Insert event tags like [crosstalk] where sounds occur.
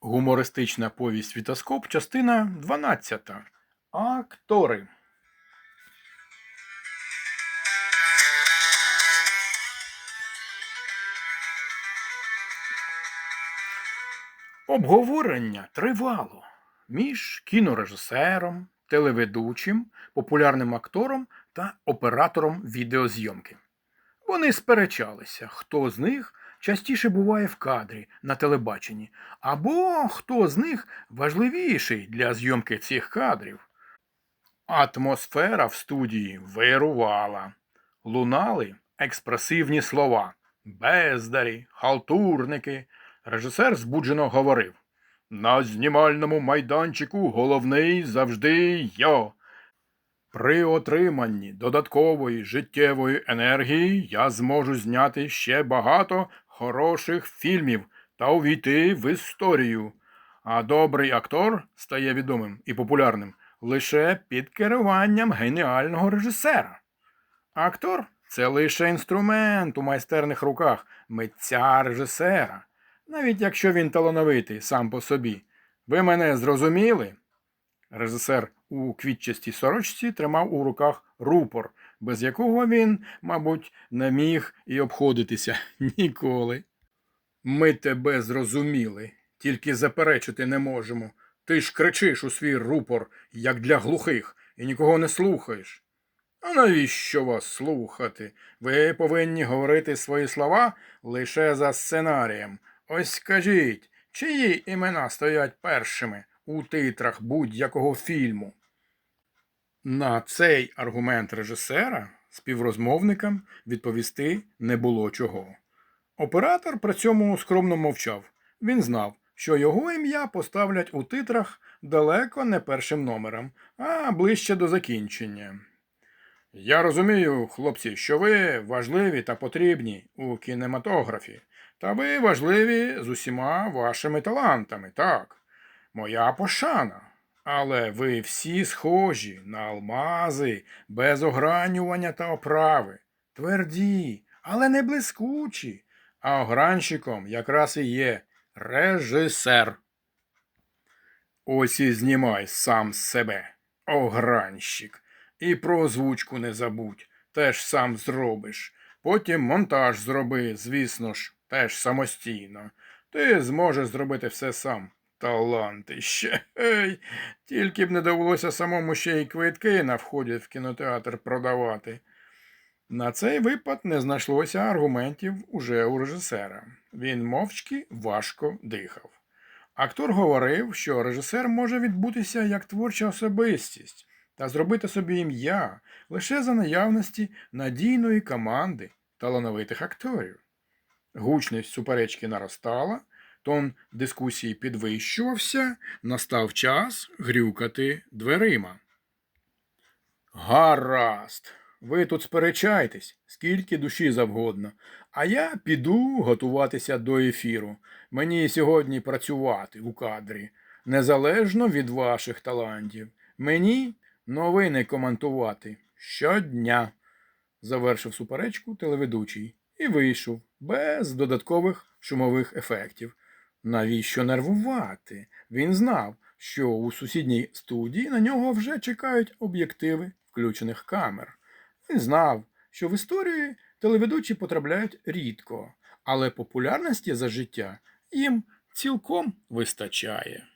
Гумористична повість Світоскоп, частина 12. Актори. Обговорення тривало між кінорежисером, телеведучим, популярним актором та оператором відеозйомки. Вони сперечалися, хто з них частіше буває в кадрі на телебаченні, або хто з них важливіший для зйомки цих кадрів. Атмосфера в студії вирувала. Лунали експресивні слова, бездарі, халтурники. Режисер збуджено говорив. На знімальному майданчику головний завжди я. При отриманні додаткової життєвої енергії я зможу зняти ще багато хороших фільмів та увійти в історію. А добрий актор стає відомим і популярним лише під керуванням геніального режисера. Актор це лише інструмент у майстерних руках митця режисера, навіть якщо він талановитий сам по собі. Ви мене зрозуміли? Режисер у квітчастій сорочці тримав у руках рупор, без якого він, мабуть, не міг і обходитися [laughs] ніколи. Ми тебе зрозуміли, тільки заперечити не можемо. Ти ж кричиш у свій рупор, як для глухих, і нікого не слухаєш. А навіщо вас слухати? Ви повинні говорити свої слова лише за сценарієм. Ось скажіть, чиї імена стоять першими у титрах будь-якого фільму? На цей аргумент режисера співрозмовникам відповісти не було чого. Оператор при цьому скромно мовчав. Він знав, що його ім'я поставлять у титрах далеко не першим номером, а ближче до закінчення. Я розумію, хлопці, що ви важливі та потрібні у кінематографі, та ви важливі з усіма вашими талантами, так. Моя пошана. Але ви всі схожі на алмази, без огранювання та оправи. Тверді, але не блискучі. А огранщиком якраз і є режисер. Ось і знімай сам себе, огранщик. І про озвучку не забудь, теж сам зробиш. Потім монтаж зроби, звісно ж, теж самостійно. Ти зможеш зробити все сам. Талантище. Ей, тільки б не довелося самому ще й квитки на вході в кінотеатр продавати. На цей випад не знайшлося аргументів уже у режисера. Він мовчки важко дихав. Актор говорив, що режисер може відбутися як творча особистість та зробити собі ім'я лише за наявності надійної команди талановитих акторів. Гучність суперечки наростала, тон дискусії підвищувався, настав час грюкати дверима. Гаразд, ви тут сперечайтесь, скільки душі завгодно, а я піду готуватися до ефіру. Мені сьогодні працювати у кадрі, незалежно від ваших талантів. Мені новини коментувати щодня, завершив суперечку телеведучий і вийшов без додаткових шумових ефектів. Навіщо нервувати? Він знав, що у сусідній студії на нього вже чекають об'єктиви включених камер. Він знав, що в історії телеведучі потрапляють рідко, але популярності за життя їм цілком вистачає.